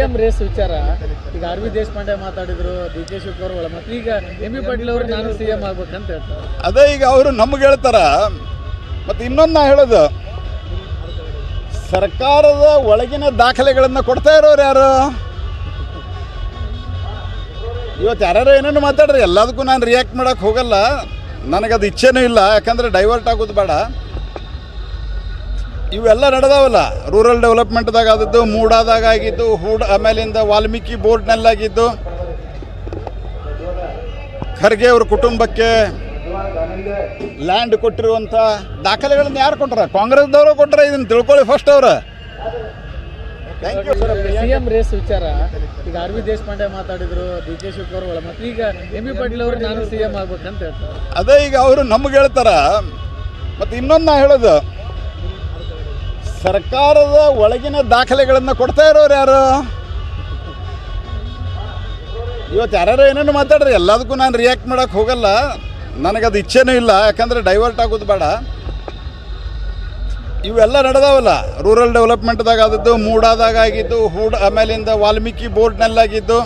CM race ವಿಚಾರ. ಈಗ R V Deshpande ಮಾತಾಡಿದ್ರು, ಡಿ ಕೆ ಶಿವಕುಮಾರ್ ಒಳ ಮತ್ತೆ ಈಗ ಎಂ ಬಿ ಪಾಟೀಲ್ ಅವರು ನಾನು ಸಿಎಂ ಆಗ್ಬೇಕಂತ ಹೇಳ್ತಾರೆ. ಅದೇ ಈಗ ಅವರು ನಮ್ಗೆ ಹೇಳ್ತಾರ. ಮತ್ತೆ ಇನ್ನೊಂದು ನಾ ಹೇಳೋದು. ಸರ್ಕಾರದ ಒಳಗಿನ ದಾಖಲೆಗಳನ್ನು ಕೊಡ್ತಾ ಇರೋರು ಯಾರು? ಇವತ್ತು ಯಾರ್ಯಾರು ಏನೇನು ಮಾತಾಡ್ರಿ. ಎಲ್ಲದಕ್ಕೂ ನಾನು ರಿಯಾಕ್ಟ್ ಮಾಡೋಕ್ಕೆ ಹೋಗಲ್ಲ. ನನಗದು ಇಚ್ಛೆನೂ ಇಲ್ಲ. ಯಾಕಂದರೆ ಡೈವರ್ಟ್ ಆಗೋದು ಬೇಡ. ಇವೆಲ್ಲ ನಡೆದಾವಲ್ಲ? ರೂರಲ್ ಡೆವಲಪ್ಮೆಂಟ್ದಾಗ ಆದದ್ದು ಮೂಡಾದಾಗ ಆಗಿದ್ದು ಹೂಡ್ ಆಮೇಲಿಂದ ವಾಲ್ಮೀಕಿ ಬೋರ್ಡ್ನಲ್ಲಾಗಿದ್ದು. ಖರ್ಗೆ ಅವ್ರ ಕುಟುಂಬಕ್ಕೆ ಲ್ಯಾಂಡ್ ಕೊಟ್ಟಿರುವಂಥ ದಾಖಲೆಗಳನ್ನ ಯಾರು ಕೊಟ್ರ? ಕಾಂಗ್ರೆಸ್ದವರು ಕೊಟ್ಟರೆ ಇದನ್ನ ತಿಳ್ಕೊಳ್ಳಿ ಫಸ್ಟ್ ಅವ್ರ. ಥ್ಯಾಂಕ್ ಯು ಸಿಎಂ ರೇಸ್ ವಿಚಾರ. ಈಗ ಆರ್ ವಿ ದೇಶಪಾಂಡೆ ಮಾತಾಡಿದ್ರು ಡಿ ಕೆ ಶಿವಕುಮಾರ್ ಒಳ ಮತ್ತೆ ಈಗ ಎಂ ಬಿ ಪಾಟೀಲ್ ಅವರು ನಾನು ಸಿಎಂ ಆಗ್ಬೇಕಂತ ಹೇಳ್ತಾರೆ. ಅದೇ ಈಗ ಅವರು ನಮ್ಗೆ ಹೇಳ್ತಾರ. ಮತ್ತು ಇನ್ನೊಂದು ನಾ ಹೇಳೋದು. ಸರ್ಕಾರದ ಒಳಗಿನ ದಾಖಲೆಗಳನ್ನು ಕೊಡ್ತಾ ಇರೋರು ಯಾರು? ಇವತ್ತು ಯಾರ್ಯಾರು ಏನೇನು ಮಾತಾಡ್ರಿ? ಎಲ್ಲದಕ್ಕೂ ನಾನು ರಿಯಾಕ್ಟ್ ಮಾಡೋಕ್ಕೆ ಹೋಗಲ್ಲ. ನನಗದು ಇಚ್ಛೆನೂ ಇಲ್ಲ, ಯಾಕಂದರೆ ಡೈವರ್ಟ್ ಆಗೋದು ಬೇಡ. ಇವೆಲ್ಲ ನಡೆದಾವಲ್ಲ. ರೂರಲ್ ಡೆವಲಪ್ಮೆಂಟ್ದಾಗ ಆದದ್ದು, ಮೂಡಾದಾಗ ಆಗಿದ್ದು, ಹೂಡ್ ಆಮೇಲಿಂದ ವಾಲ್ಮೀಕಿ ಬೋರ್ಡ್ನಲ್ಲಾಗಿದ್ದು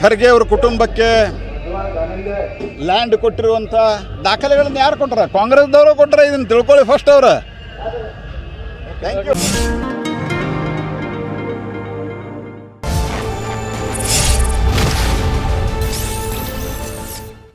ಖರ್ಗೆ ಅವ್ರ ಕುಟುಂಬಕ್ಕೆ ಲ್ಯಾಂಡ್ ಕೊಟ್ಟಿರುವಂಥ ದಾಖಲೆಗಳನ್ನು ಯಾರು ಕೊಟ್ಟರೆ ಕಾಂಗ್ರೆಸ್ದವರು ಕೊಟ್ಟರೆ ಇದನ್ನ ತಿಳ್ಕೊಳ್ಳಿ ಫಸ್ಟ್ ಅವರು. Thank you